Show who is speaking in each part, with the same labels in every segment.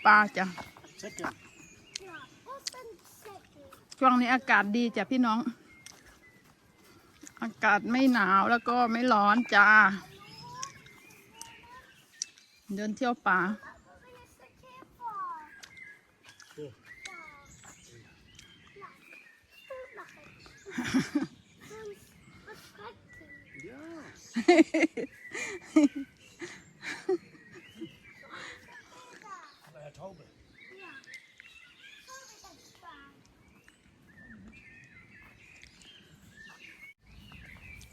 Speaker 1: ดินเที่ยวป่าจ้ะ
Speaker 2: Second.
Speaker 3: Open second.
Speaker 1: ช่วงนี้อากาศดีจ้ะพี่น้อง อากาศไม่หนาวแล้วก็ไม่ร้อนจ้า เดินเที่ยวป่า
Speaker 3: Open a second bar.
Speaker 2: Here. Yeah. I told her.
Speaker 1: ฮานกิบปะปาฮานเราเฟนซูสามเมนกิบปะปาฮานฮาน
Speaker 2: What's in?
Speaker 1: เ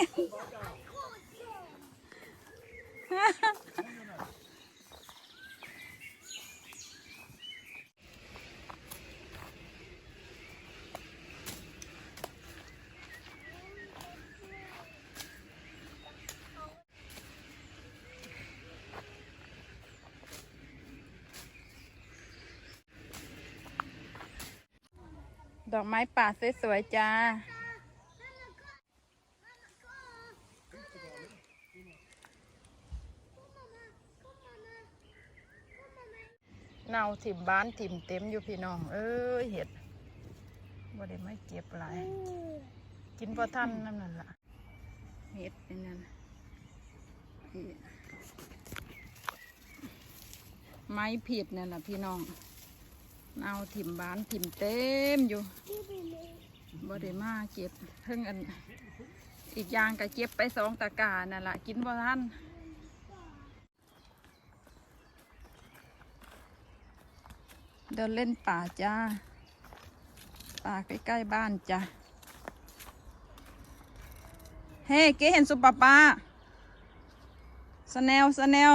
Speaker 1: เมนดอกไม้ป่าสวยๆจ้า เนา ถิ่มบ้านถิ่มเต็มอยู่พี่น้อง เอ้ยเห็ดบ่ได้ไม่เก็บหลายกินพอท่านนั่นนั่นล่ะเห็ดนั่นนไม้ผิดนั่นน่ะพี่น้องเนาถิ่มบ้านถิ่มเต็มอยู่บ่ได้มาเก็บเพิ่งอัน อีกอย่างก็เก็บไปสองตะกร้านั่นแหละกินพอท่าน เดินเล่นป่าจ้า ป่าใกล้ๆบ้านจ้าเฮ้เก๋เห็นสุปปาปาสแนลสแนล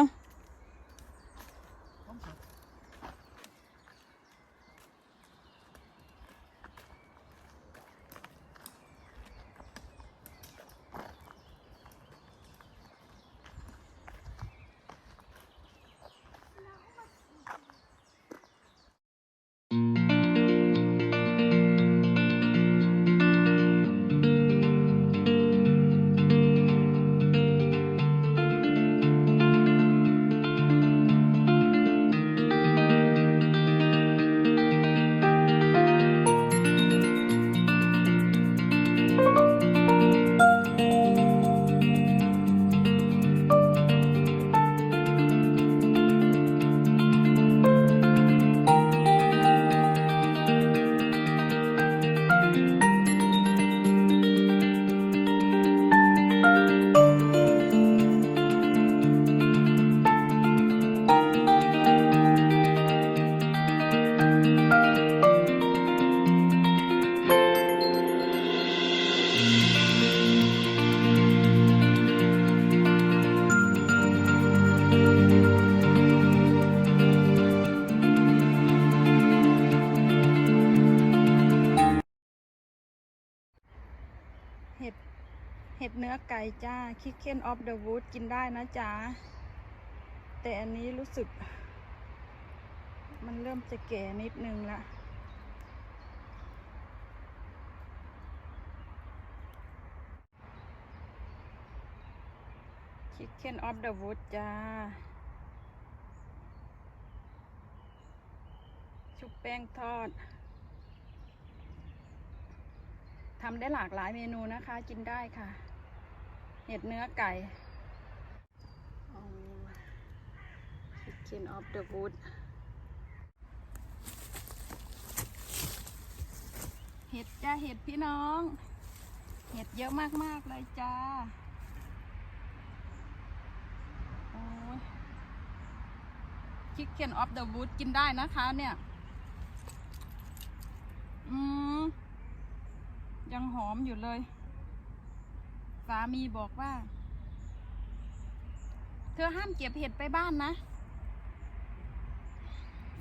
Speaker 1: เห็ดเนื้อไก่จ้าคิกเคนออฟเดอะวูดกินได้นะจ๊ะ แต่อันนี้รู้สึก มันเริ่มจะแก่นิดนึงละคิกเคนออฟเดอะวูดจ้า ชุบแป้งทอด ทำได้หลากหลายเมนูนะคะ กินได้ค่ะ เห็ดเนื้อไก่ Chicken of the Wood เห็ดจ้าเห็ดพี่น้อง เห็ดเยอะมากๆเลยจ้าโอ้ย Chicken of the Wood กินได้นะคะเนี่ย อืม ยังหอมอยู่เลย สามีบอกว่า เธอห้ามเก็บเห็ดไปบ้านนะ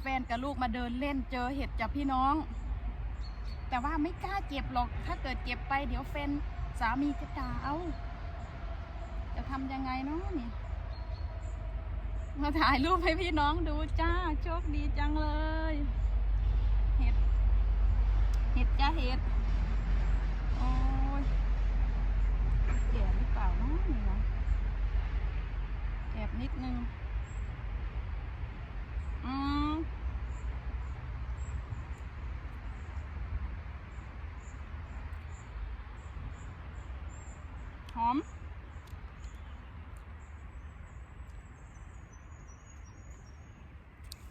Speaker 1: แฟนกับลูกมาเดินเล่นเจอเห็ดจากพี่น้อง แต่ว่าไม่กล้าเก็บหรอก ถ้าเกิดเก็บไปเดี๋ยวแฟนสามีจะด่าเอา จะทำยังไงเนาะนี่ มาถ่ายรูปให้พี่น้องดูจ้า โชคดีจังเลย เห็ด เห็ดจ้าเห็ด โอ้ยแก่หรือเปล่าเนาะนี่นะแอบ นิดนึง อืมหอม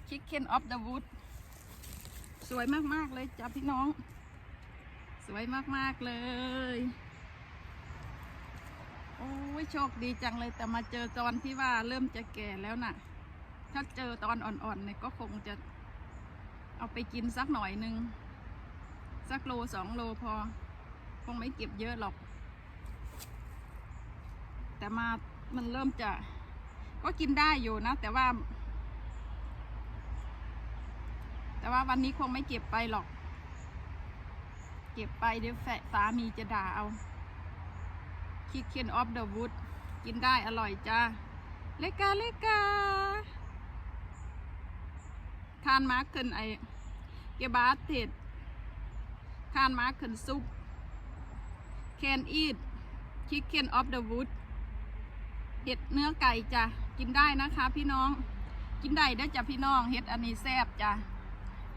Speaker 1: Chicken of the Wood สวยมาก ๆ เลยจ้ะพี่น้อง สวยมาก ๆ เลย โอ้ยโชคดีจังเลยแต่มาเจอตอนที่ว่าเริ่มจะแก่แล้วน่ะ ถ้าเจอตอนอ่อนๆเนี่ยก็คงจะเอาไปกินสักหน่อยหนึ่งสักโลสองโลพอ คงไม่เก็บเยอะหรอก แต่มามันเริ่มจะ ก็กินได้อยู่นะ แต่ว่า แต่ว่าวันนี้คงไม่เก็บไปหรอก เก็บไปเดี๋ยวแฟสามีจะด่าเอา คิดเคียนออฟเดอะวูดกินได้อร่อยจ้า เลกาเลกา ทานมาร์คเคินไอเกบาเทดทานมาร์คเคินซุป can eat chicken of the wood เห็ดเนื้อไก่จ้ะ กินได้นะคะพี่น้อง กินได้ได้จ้ะพี่น้อง เห็ดอันนี้แซ่บจ้ะ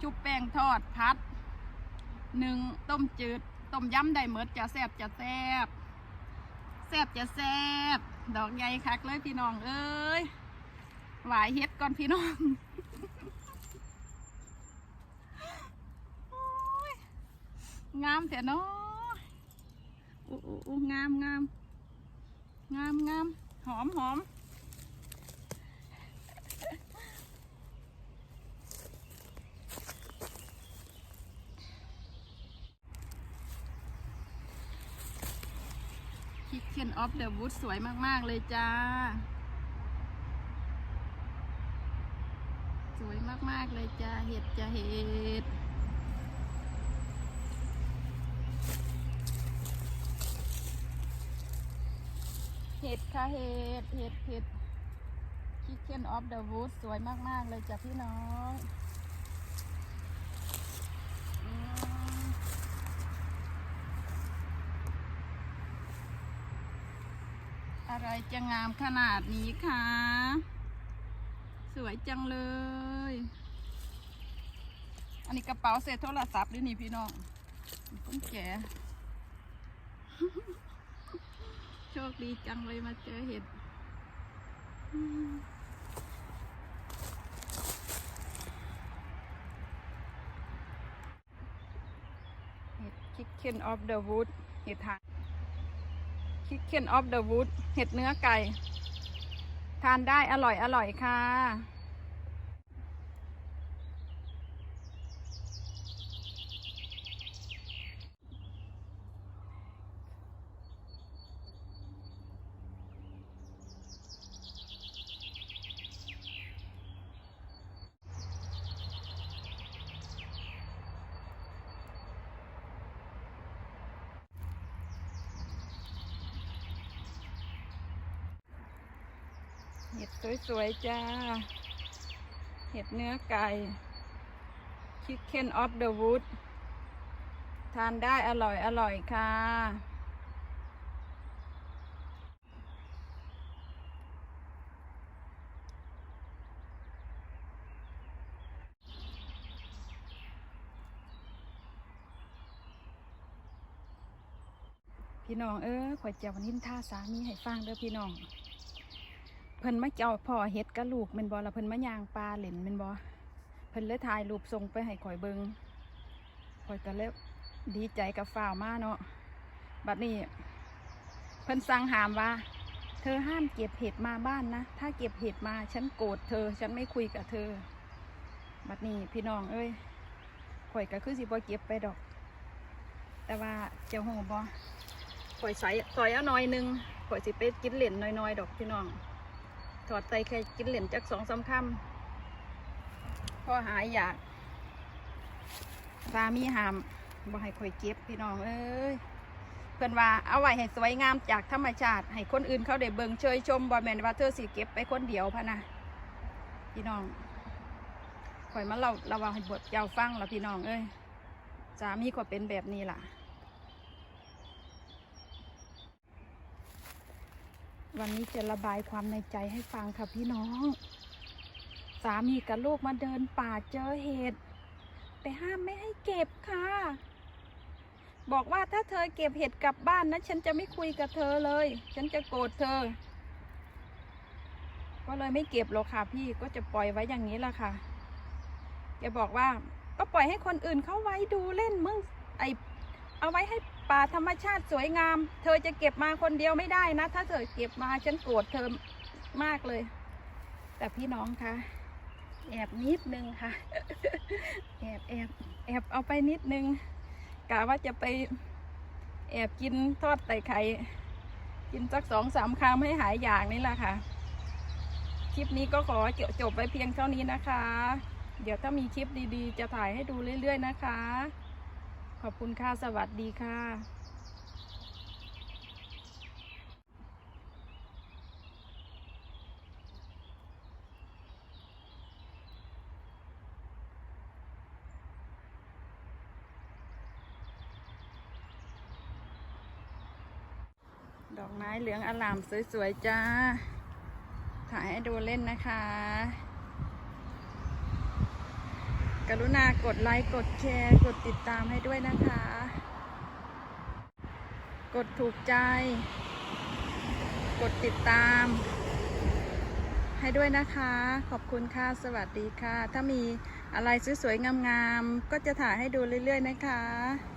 Speaker 1: ชุบแป้งทอดพัด หนึ่งต้มจืด ต้มยำได้เมดจะแซ่บจะแซ่บ แซบจะแซบดอกใหญ่คักเลยพี่น้องเอ้ยหวายเฮ็ดก่อนพี่น้องงามแต่นาะอู้อู้อู้งามงามงามงามหอมหอม เ e n of the Wood สวยมาก ๆ เลยจ้า สวยมาก ๆ เลยจ้า เห็ดจะเห็ดเห็ดค่ะเห็ดเห็ดเห็ดคิ c เ e n of the Wood สวยมาก ๆ เลยจ้ะพี่น้อง อะไรจะงามขนาดนี้คะสวยจังเลย อันนี้กระเป๋าเศษโทรศัพท์ด้วยนี่พี่น้องต้องแก่โชคดีจังเลยมาเจอเห็ดเห็ด Chicken of the Wood เห็ดหาง Chicken of the Wood เห็ดเนื้อไก่ ทานได้อร่อยอร่อยค่ะ เห็ดสวยๆจ้า เห็ดเนื้อไก่ Chicken of the Wood ทานได้อร่อยอร่อยค่ะ พี่น้องเออขอยจะวันนินท่าสามีให้ฟังเด้อพี่น้อง พิ่นมาเจ้าพ่อเฮ็ดกระลูกแม่นบ่ละเพิ่นมายางปลาเหล่นแม่นบ่เพิ่นเลยถ่ายรูปส่งไปให้ข่อยเบิงข่อยก็เลยดีใจกับฝ่าวมาเนาะบัดนี้เพิ่นสั่งหามว่า เธอห้ามเก็บเห็ดมาบ้านนะ ถ้าเก็บเห็ดมาฉันโกรธเธอ ฉันไม่คุยกับเธอ บัดนี้พี่น้องเอ้ยข่อยก็คือสิบ่เก็บไปดอก แต่ว่าเจ้าโหบ่ข่อยใส่ซอยเอาหน่อยหนึงข่อยสิไปกินเหล่นน้อยๆดอกพี่น้อง ถอดใส่แค่กินเหรียญจากสองสามคำพ่อหายอยากสามีหามบ่ให้คอยเก็บพี่น้องเอ้ยเพื่อนว่าเอาไว้ให้สวยงามจากธรรมชาติ ให้คนอื่นเขาได้เบิ่งเชยชมบ่แมนว่าเธอสิเก็บไปคนเดียวพะนะพี่น้องคอยมาเล่าระวังให้บทเจ้าฟังละพี่น้องเอ้ยสามีก็เป็นแบบนี้ล่ะ วันนี้จะระบายความในใจให้ฟังค่ะพี่น้อง สามีกับลูกมาเดินป่าเจอเห็ดแต่ห้ามไม่ให้เก็บค่ะ บอกว่าถ้าเธอเก็บเห็ดกลับบ้านนะ ฉันจะไม่คุยกับเธอเลย ฉันจะโกรธเธอ ก็เลยไม่เก็บหรอกค่ะพี่ก็จะปล่อยไว้อย่างนี้ละค่ะแกบอกว่าก็ปล่อยให้คนอื่นเขาไว้ดูเล่นมึงไอเอาไว้ให้ ป่าธรรมชาติสวยงาม เธอจะเก็บมาคนเดียวไม่ได้นะ ถ้าเธอเก็บมาฉันโกรธเธอมากเลย แต่พี่น้องคะแอบนิดนึงค่ะ แอบแอบแอบเอาไปนิดนึงกะว่าจะไปแอบกินทอดไต่ไข่กินสักสองสามคำให้หายอยากนี่แหละค่ะ คลิปนี้ก็ขอจบจบไปเพียงเท่านี้นะคะ เดี๋ยวถ้ามีคลิปดีๆ จะถ่ายให้ดูเรื่อยๆนะคะ ขอบคุณค่ะ สวัสดีค่ะดอกไม้เหลืองอลามสวย ๆ จ้า ถ่ายให้ดูเล่นนะคะ กรุณากดไลค์ กดแชร์ กดติดตามให้ด้วยนะคะ กดถูกใจ กดติดตาม ให้ด้วยนะคะ ขอบคุณค่ะ สวัสดีค่ะ ถ้ามีอะไรสวยๆงามๆ ก็จะถ่ายให้ดูเรื่อยๆนะคะ